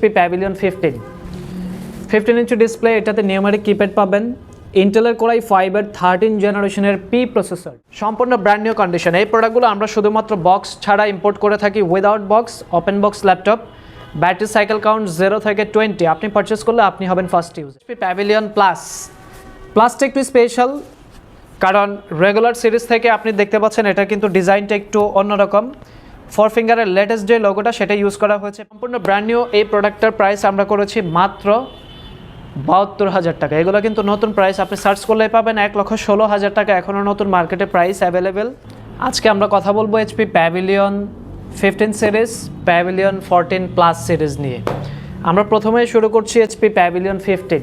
HP Pavilion fifteen fifteen inch display এটাতে numeric keypad পাবেন। ইন্টেলের কোরাই ফাইবার থার্টিন জেনারেশনের পি প্রসেসর সম্পূর্ণ ব্র্যান্ড নিউ কন্ডিশন এই প্রোডাক্টগুলো আমরা শুধুমাত্র বক্স ছাড়া ইম্পোর্ট করে থাকি without box open box laptop battery cycle count zero থেকে টোয়েন্টি আপনি পারচেস করলে আপনি হবেন ফার্স্ট ইউজ প্যাভিলিয়ন প্লাস প্লাসটা একটু স্পেশাল কারণ রেগুলার সিরিজ থেকে আপনি দেখতে পাচ্ছেন এটা কিন্তু ডিজাইনটা একটু অন্যরকম। ফোর ফিঙ্গারের লেটেস্ট যে লোগোটা সেটা ইউজ করা হয়েছে। সম্পূর্ণ ব্র্যান্ড নিউ এই প্রোডাক্টটার প্রাইস আমরা করেছি মাত্র বাহাত্তর হাজার টাকা। এগুলো কিন্তু নতুন প্রাইস আপনি সার্চ করলে পাবেন এক লক্ষ ষোলো হাজার টাকা। এখনও নতুন মার্কেটে প্রাইস অ্যাভেলেবেল আজকে আমরা কথা বলব HP Pavilion fifteen series Pavilion fourteen plus series নিয়ে। আমরা প্রথমেই শুরু করছি HP Pavilion fifteen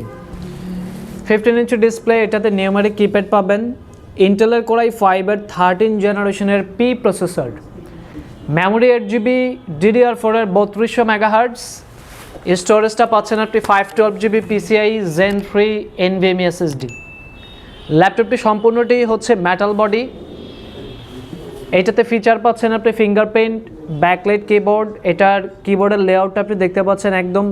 fifteen inch display এটাতে নিউমারিক কিপ্যাড পাবেন। ইন্টেলের কোরাই ফাইবার থার্টিন জেনারেশনের P processor memory eight GB DDR ফোরের বত্রিশশো মেগাহার্টস স্টোরেজটা পাচ্ছেন আপনি five twelve GB PCIe gen three NVMe SSD ল্যাপটপটি সম্পূর্ণটি হচ্ছে মেটাল বডি এইটাতে ফিচার পাচ্ছেন আপনি ফিঙ্গারপ্রিন্ট ব্যাকলাইট কিবোর্ড এটার কিবোর্ডের লেআউটটা আপনি দেখতে পাচ্ছেন একদম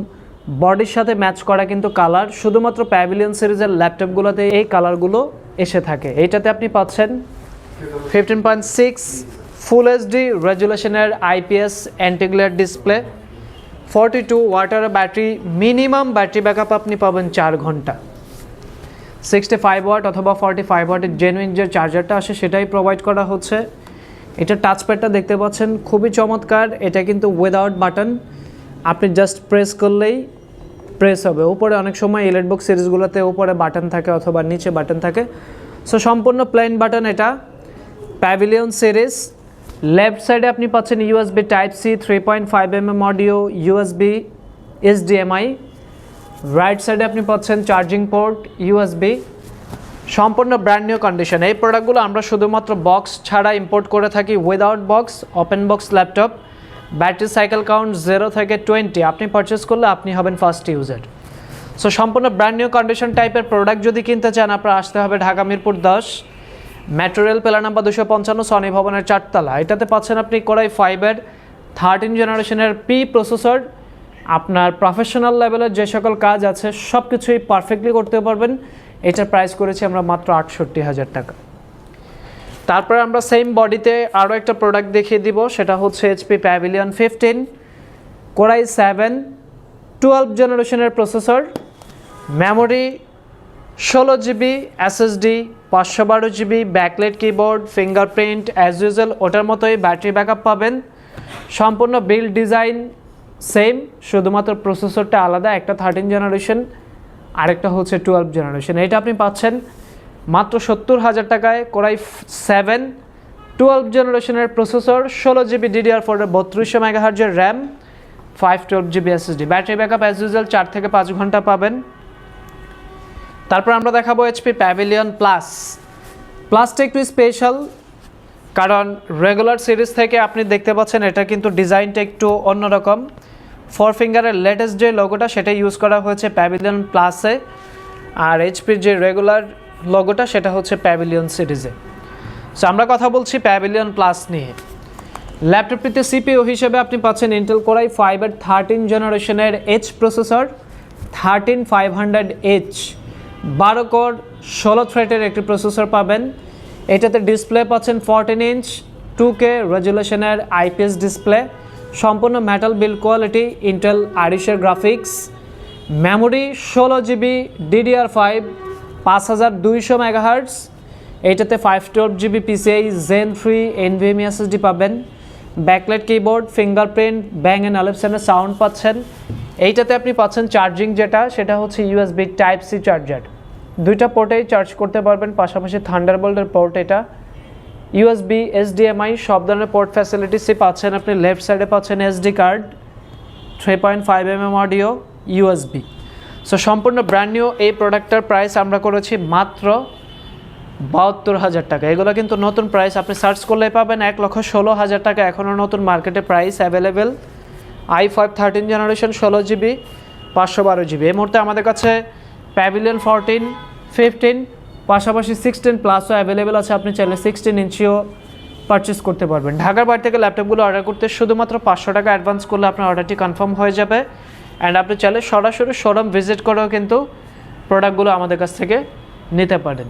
বডির সাথে ম্যাচ করা কিন্তু কালার শুধুমাত্র প্যাভিলিয়ন সিরিজের ল্যাপটপগুলোতে এই কালারগুলো এসে থাকে। এইটাতে আপনি পাচ্ছেন fifteen point six full HD রেজুলেশনের IPS antiglare display forty two watt hour battery minimum battery backup আপনি পাবেন চার ঘণ্টা। সিক্সটি ফাইভ ওয়াট অথবা ফর্টি ফাইভ ওয়াটের জেনুইন যে চার্জারটা আসে সেটাই প্রোভাইড করা হচ্ছে। এটা টাচপ্যাডটা দেখতে পাচ্ছেন, খুবই চমৎকার। এটা কিন্তু উইদাউট বাটন আপনি জাস্ট প্রেস করলেই প্রেস হবে। উপরে অনেক সময় ইলেট বুক সিরিজগুলোতে উপরে বাটন থাকে অথবা নিচে বাটন থাকে। সো সম্পূর্ণ প্লেন বাটন এটা। প্যাভিলিয়ন সিরিজ লেফট সাইডে আপনি পাচ্ছেন USB type C three point five M M audio USB HDMI right সাইডে আপনি পাচ্ছেন চার্জিং পোর্ট ইউএসবি সম্পূর্ণ ব্র্যান্ড নিউ কন্ডিশন এই প্রোডাক্টগুলো আমরা শুধুমাত্র বক্স ছাড়া ইম্পোর্ট করে থাকি without box open box laptop battery cycle count zero থেকে টোয়েন্টি আপনি পারচেস করলে আপনি হবেন ফার্স্ট ইউজার সো সম্পূর্ণ ব্র্যান্ড নিউ কন্ডিশন টাইপের প্রোডাক্ট যদি কিনতে চান, আপনার আসতে হবে ঢাকা মিরপুর দশ। ম্যাটেরিয়াল পেলা নাম্বার দুশো পঞ্চান্ন সনি ভবনের চারতলা। এটাতে পাচ্ছেন আপনি কোরাই ফাইবার থার্টিন জেনারেশনের পি প্রসেসর আপনার প্রফেশনাল লেভেলের যে সকল কাজ আছে সব কিছুই পারফেক্টলি করতে পারবেন। এটার প্রাইস করেছি আমরা মাত্র আটষট্টি হাজার টাকা। তারপরে আমরা সেম বডিতে আরও একটা প্রোডাক্ট দেখিয়ে দিব, সেটা হচ্ছে HP Pavilion fifteen core i seven twelve জেনারেশনের প্রসেসর মেমোরি ষোলো জিবি এসএসডি পাঁচশো বারো GB backlit keyboard, fingerprint as usual ওটার মতোই ব্যাটারি ব্যাকআপ পাবেন। সম্পূর্ণ বিল্ড ডিজাইন সেম শুধুমাত্র প্রসেসরটা আলাদা, একটা থার্টিন জেনারেশন আরেকটা হচ্ছে টুয়েলভ জেনারেশন এটা আপনি পাচ্ছেন মাত্র সত্তর হাজার টাকায় কোরাই সেভেন টুয়েলভ জেনারেশনের প্রসেসর ষোলো জিবি ডিডিআর ফোরের বত্রিশশো মেগাহার্জের RAM five twelve GB SSD battery backup as usual চার থেকে পাঁচ ঘণ্টা পাবেন। তারপর আমরা দেখাবো এইচপি প্যাভিলিয়ন প্লাস প্লাসটা একটু স্পেশাল কারণ রেগুলার সিরিজ থেকে আপনি দেখতে পাচ্ছেন এটা কিন্তু ডিজাইনটা একটু অন্যরকম। ফোর ফিঙ্গারের লেটেস্ট যে লোগোটা সেটা ইউজ করা হয়েছে প্যাভিলিয়ন প্লাসে আর এইচপির যে রেগুলার লোগোটা সেটা হচ্ছে প্যাভিলিয়ন সিরিজে সো আমরা কথা বলছি প্যাভিলিয়ন প্লাস নিয়ে। ল্যাপটপটিতে সিপিও হিসেবে আপনি পাচ্ছেন Intel core i five thirteen জেনারেশনের H processor thirteen five hundred H বারো কোর, ষোলো থ্রেটের একটি প্রসেসর পাবেন। এটাতে ডিসপ্লে পাচ্ছেন ফোরটিন ইঞ্চ টু কে রেজুলেশনের আইপিএস ডিসপ্লে সম্পূর্ণ মেটাল বিল্ড কোয়ালিটি ইন্টেল আরিশের গ্রাফিক্স মেমোরি ষোলো জিবি ডিডিআর ফাইভ পাঁচ হাজার দুইশো মেগাহার্টস এইটাতে five twelve GB PCIe gen three NVMe SSD পাবেন। Backlight keyboard fingerprint Bang and আলেপসেনের sound পাচ্ছেন। এইটাতে আপনি পাচ্ছেন চার্জিং যেটা, সেটা হচ্ছে ইউএসবি টাইপ সি চার্জার দুইটা পোর্টেই চার্জ করতে পারবেন, পাশাপাশি থান্ডারবোল্টের পোর্ট এটা। ইউএসবি এসডিএমআই সব ধরনের পোর্ট ফ্যাসিলিটিসই পাচ্ছেন আপনি লেফট সাইডে পাচ্ছেন SD card three point five M M audio USB so সম্পূর্ণ ব্র্যান্ড নিউ এই প্রোডাক্টটার প্রাইস আমরা করেছি মাত্র বাহাত্তর হাজার টাকা। এগুলো কিন্তু নতুন প্রাইস আপনি সার্চ করলে পাবেন এক লক্ষ ষোলো হাজার টাকা। এখনও নতুন মার্কেটে price available I five thirteen generation ষোলো জিবি পাঁচশো বারো জিবি এই মুহূর্তে আমাদের কাছে প্যাভিলিয়ন ফোরটিন ফিফটিন পাশাপাশি সিক্সটিন প্লাসও অ্যাভেলেবেল আছে। আপনি চাইলে সিক্সটিন ইঞ্চিও পারচেস করতে পারবেন। ঢাকার বাড়ি থেকে ল্যাপটপগুলো অর্ডার করতে শুধুমাত্র পাঁচশো টাকা অ্যাডভান্স করলে আপনার অর্ডারটি কনফার্ম হয়ে যাবে। অ্যান্ড আপনি চাইলে সরাসরি শোরুম ভিজিট করেও কিন্তু প্রোডাক্টগুলো আমাদের কাছ থেকে নিতে পারেন।